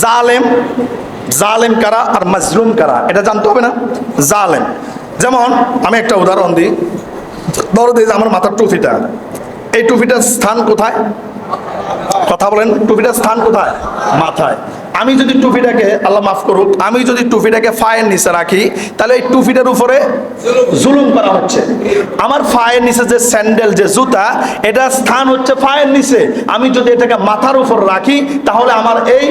জালেম জালেম কারা আর মাজলুম কারা? এটা জানতে হবে না? জালেম। যেমন, আমি একটা উদাহরণ দিই। ধরো দিই আমার মাথার টুপিটা। এই টুপিটার স্থান কোথায়? কথা বলেন, টুপিটার স্থান কোথায়? মাথায়। আমি যদি টুপিটাকে, আল্লাহ মাফ করুক, আমি যদি টুপিটাকে ফায়ের নিচে রাখি, তাহলে এই টুপিটার উপরে জুলুম করা হচ্ছে। আমার ফায়ের নিচে যে স্যান্ডেল, যে জুতা, এটা স্থান হচ্ছে ফায়ের নিচে। আমি যদি এটাকে মাথার উপর রাখি, তাহলে আমার এই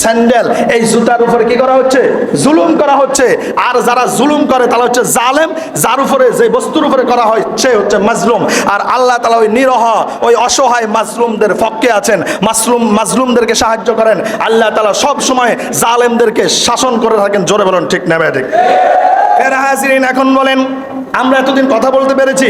স্যান্ডেল, এই জুতার উপরে কি করা হচ্ছে? জুলুম করা হচ্ছে। আর যারা জুলুম করে, তারা হচ্ছে জালেম। যার উপরে, যে বস্তুর উপরে করা হয়, সে হচ্ছে মাজলুম। আর আল্লাহ তালা ওই নিরহ, ওই অসহায় মাজলুমদের পক্ষে আছেন। মাসলুম মাজলুমদেরকে সাহায্য করেন। আল্লাহ তালা সব সময় জালেমদেরকে শাসন করে থাকেন। জোরে বলেন ঠিক না ফের হাজিরিন এখন বলেন আমরা এতদিন কথা বলতে পেরেছি।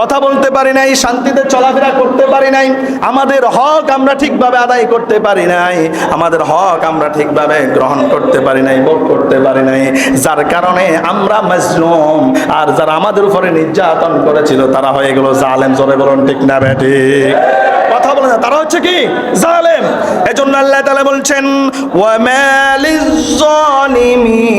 কথা বলতে পারি নাই, শান্তিতে চলাফেরা করতে পারি নাই। আমাদের হক আমরা ঠিকভাবে আদায় করতে পারি নাই। আমাদের হক আমরা ঠিকভাবে গ্রহণ করতে পারি নাই, ভোগ করতে পারি নাই। যার কারণে আমরা মাজলুম। আর যারা আমাদের উপরে নির্যাতন করেছিল, তারা হয়ে গেল জালেম। জোরে বলুন, ঠিক না বেটি কথা বলে না, তারা হচ্ছে কি? জালেম। এজন্য আল্লাহ তাআলা বলছেন, ওয়া মালিজ জালিমিনা মিন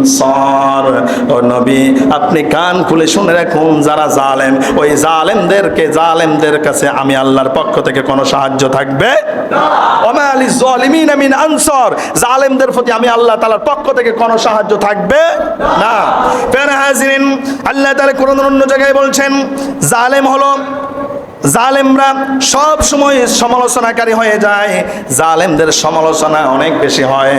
আনসার। ও নবী, আপনি কান খুলে শুনে রাখুন যারা জালেম। ওই জালেমদেরকে, জালেমদের কাছে আমি আল্লাহর পক্ষ থেকে কোনো সাহায্য থাকবে আনসার। জালেমদের প্রতি আমি আল্লাহ তাআলার পক্ষ থেকে কোনো সাহায্য থাকবে না। আল্লাহ তাআলা কোরআন অন্য জায়গায় বলছেন, জালেম হলো জালেমরা সব সময় সমালোচনাকারী হয়ে যায়। জালেমদের সমালোচনা অনেক বেশি হয়।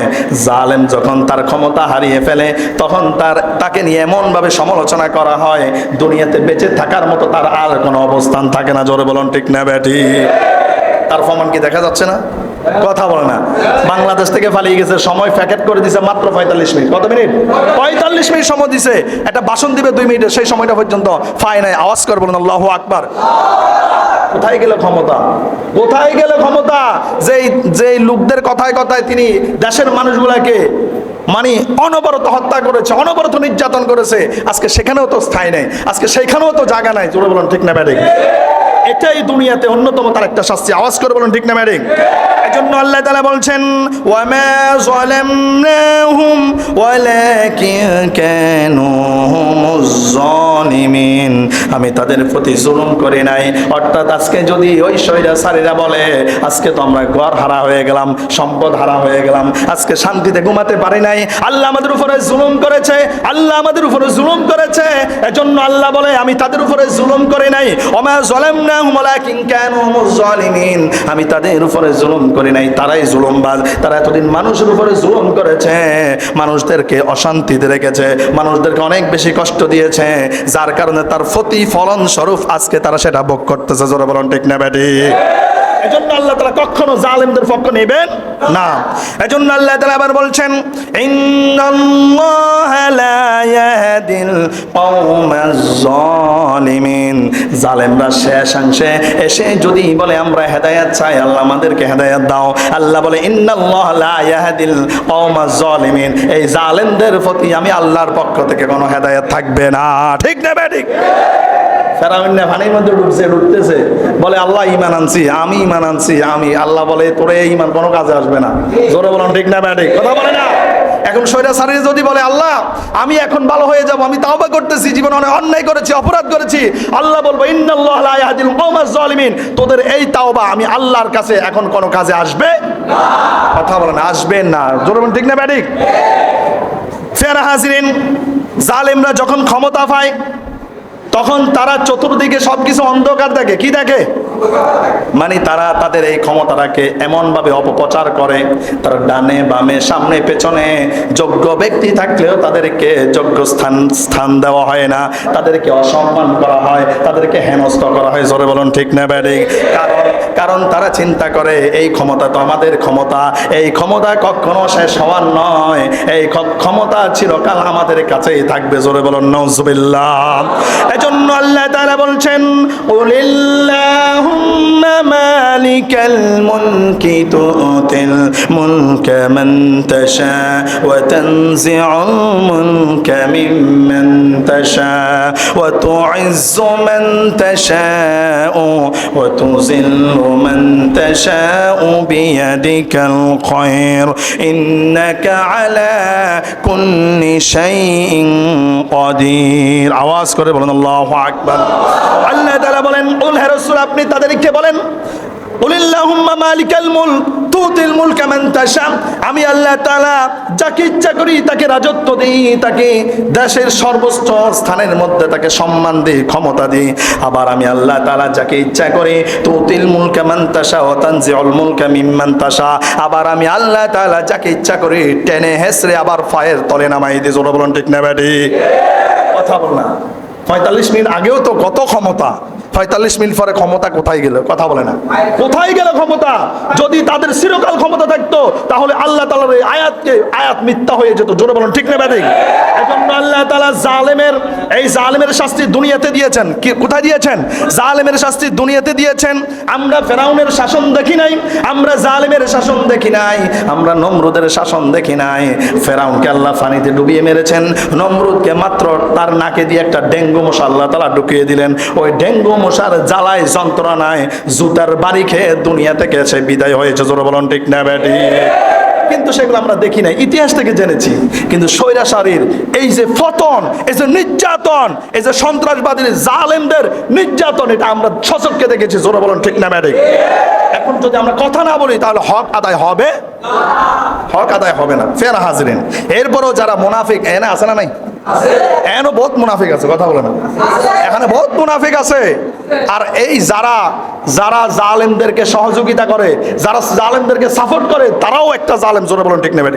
জালেম যখন তার ক্ষমতা হারিয়ে ফেলে, তখন তার, তাকে নিয়ে এমনভাবে সমালোচনা করা হয়, দুনিয়াতে বেঁচে থাকার মতো তার আর কোনো অবস্থান থাকে না। জোরে বলুন, ঠিক না ব্যাটি? তার প্রমাণ কি দেখা যাচ্ছে না? কথা বলে না। বাংলাদেশ থেকে পালিয়ে গেছে, সময় প্যাকেট করে দিছে মাত্র পঁয়তাল্লিশ মিনিট। কত মিনিট? পঁয়তাল্লিশ মিনিট সময় দিছে। একটা বাসন দিবে দুই মিনিটে, সেই সময়টা পর্যন্ত ফাই নাই আওয়াজ করে বলেন, আল্লাহ আকবার। কোথায় গেল ক্ষমতা? কোথায় গেল ক্ষমতা? যেই যেই লোকদের কথায় কথায় তিনি দেশের মানুষগুলাকে মানে অনবরত হত্যা করেছে, অনবরত নির্যাতন করেছে। আজকে সেখানেও তো স্থায়ী নেই। আজকে সেখানেও তো জায়গা নাই। জোরে বলুন, ঠিক না ব্যাডিং এটাই দুনিয়াতে অন্যতম তার একটা শাস্তি। আওয়াজ করে বলুন, ঠিক না ব্যাডিং এই জন্য আল্লাহ তালা বলছেন ওয়ামা হুমুজ জালিমিন আমি তাদের প্রতি জুলুম করি নাই। অর্থাৎ আজকে যদি ওই স্বৈরাচারীরা বলে, আজকে তো আমরা ঘর হারা হয়ে গেলাম, সম্পদ হারা হয়ে গেলাম, আজকে শান্তিতে ঘুমাতে পারি নাই। আল্লাহ আমাদের উপরে জুলুম করেছে, আল্লাহ আমাদের উপরে জুলুম করেছে। এজন্য আল্লাহ বলে, আমি তাদের উপরে জুলুম করি নাই। ওমা যালামনাহুম ওয়ালাকিন কানু হুমুজ জালিমিন। আমি তাদের উপরে জুলুম করি নাই, তারাই জুলুমবাজ। তারা এতদিন মানুষের উপরে জুলুম করেছে। মানুষদেরকে অশান্তিতে রেখেছে, মানুষদেরকে অনেক বেশি কষ্ট দিয়েছে, যার কারণে তার প্রতিফলন স্বরূপ আজকে তারা সেটা ভোগ করতেছে। জোরে বলুন, ঠিক না ব্যাটি এজন্য আল্লাহ তালা কখনো জালেমদের পক্ষ নেবেন না। এজন্য আল্লাহ তালা আবার বলছেন জালেমরা শেষাংশে এসে যদি বলে, আমরা হেদায়েত চাই, আল্লাহ আমাদেরকে হেদায়েত দাও। আল্লাহ বলে, ইন্নাল্লাহা লা ইয়াহদিল কওমাজ জালিমিন। এই জালেমদের প্রতি আমি আল্লাহর পক্ষ থেকে কোনো হেদায়েত থাকবে না। ঠিক না ঠিক? ফেরাউন না পানির মধ্যে ডুবছে ডুবতেছে বলে, আল্লাহ ইমান আনছি, আমি ইমান আনছি, আমি। আল্লাহ বলে, তোরে ইমান কোনো কাজে আসবে না। জোরে বলুন, ঠিক না ব্যাঠিক কথা বলে না। এখন সৈরা সারি যদি বলে, আল্লাহ, আমি এখন ভালো হয়ে যাব, আমি তাওবা করতেছি, জীবনে অনেক অন্যায় করেছি, অপরাধ করেছি। আল্লাহ বলব জালিমিন তোদের এই তাওবা আমি আল্লাহর কাছে এখন কোনো কাজে আসবে কথা বলেন আসবে না। জোরে ঠিক না ব্যাঠিক ফেরা হাজিরিন, জালেমরা যখন ক্ষমতা পায় তখন তারা চতুর্দিকে সবকিছু অন্ধকার দেখে। কি দেখে? মানে তারা তাদের এই ক্ষমতাটাকে এমনভাবে অপপ্রচার করে। তারা ডানে, বামে, সামনে, পেছনে যোগ্য ব্যক্তি থাকলেও তাদেরকে যোগ্য স্থান স্থান দেওয়া হয় না। তাদেরকে অসম্মান করা হয়। তাদেরকে হেনস্থ করা হয়। জোরে বলুন, ঠিক না ব্যাডিক কারণ কারণ তারা চিন্তা করে, এই ক্ষমতা তো আমাদের ক্ষমতা, এই ক্ষমতা কখনো শেষ হওয়ার নয়, এই ক্ষমতা চিরকাল আমাদের কাছেই থাকবে। জোরে বলুন নজবিল্লাহ এজন্য আল্লাহ তারা বলছেন কুলিল্লাহুম্মা মালিকাল মুলকি তুতিল মুলকা মান তাশা ওয়া তানজিউল মুলকা মিম্মান তাশা ওয়া তুইজ্জু মান তাশাউ ওয়া তুযিল্লু من تشاء بيدك الخير إنك على كل شيء قدير আওয়াজ করে বলেন আল্লাহু আকবার আল্লাহ তাআলা বলেন উল হে রাসূল আপনি তাদেরকে বলেন আমি আল্লাহ তাআলা যাকে ইচ্ছা করি তাকে রাজত্ব দেই, তাকে দেশের সর্বোচ্চ স্থানের মধ্যে তাকে সম্মান দিই, ক্ষমতা দিই। আবার আমি আল্লাহ তাআলা যাকে ইচ্ছা করি, তুতিল মুলকা মান তাশা ওয়া তানজিউল মুলকা মিম্মান তাশা। আবার আমি আল্লাহ তাআলা যাকে ইচ্ছা করি, টেনে হেসরে আবার ফায়ের তলে নামাই দিই। জোরে বলুন ঠিক না ব্যাটি? কথা বল না। পঁয়তাল্লিশ মিনিট আগেও তো কত ক্ষমতা। পঁয়তাল্লিশ মিনিট পরে ক্ষমতা কোথায় গেল? কথা বলে না। কোথায় গেল ক্ষমতা? যদি তাদের চিরকাল ক্ষমতা থাকতো, তাহলে আল্লাহ তালার এই আয়াতকে আয়াত মিথ্যা হয়ে যেত। জোরে বলুন, ঠিক না ব্যাধিক এজন্য আল্লাহ তালা জালেমের, এই জালেমের শাস্তি দুনিয়াতে দিয়েছেন। কি, কোথায় দিয়েছেন? জালেমের শাস্তি দুনিয়াতে দিয়েছেন। আমরা ফেরাউনের শাসন দেখি নাই, আমরা জালেমের শাসন দেখি নাই, আমরা নমরুদের শাসন দেখি নাই। ফেরাউনকে আল্লাহ ফানিতে ডুবিয়ে মেরেছেন। নমরুদকে মাত্র তার নাকে দিয়ে একটা ডেঙ্গু মশা আল্লাহ তালা ঢুকিয়ে দিলেন। ওই ডেঙ্গু মশার জ্বালায় যন্ত্রণায় জুতার বাড়ি খেয়ে দুনিয়া থেকে সে বিদায় হয়েছে। জোরে বলুন, ঠিক না ব্যাটি কিন্তু সেগুলো আমরা দেখি নাই, ইতিহাস থেকে জেনেছি। কিন্তু স্বৈরাচারীর এই যে পতন, এই যে নির্যাতন, এই যে সন্ত্রাসবাদীর জালেমদের নির্যাতন, এটা আমরা সচককে দেখেছি। জোরে বলুন, ঠিক না ম্যাডিক এখন যদি আমরা কথা না বলি, তাহলে হক আদায় হবে? হক আদায় হবে না। ফের হাজরিন। এরপরও যারা মুনাফিক, এনে আছে না নাই? এখনও বহুত মুনাফিক আছে কথা বলে না এখানে বহুত মুনাফিক আছে। আর এই যারা যারা জালেমদেরকে সহযোগিতা করে যারা জালেমদেরকে সাপোর্ট করে তারাও একটা জালেম জোরে বলেন ঠিক নেবে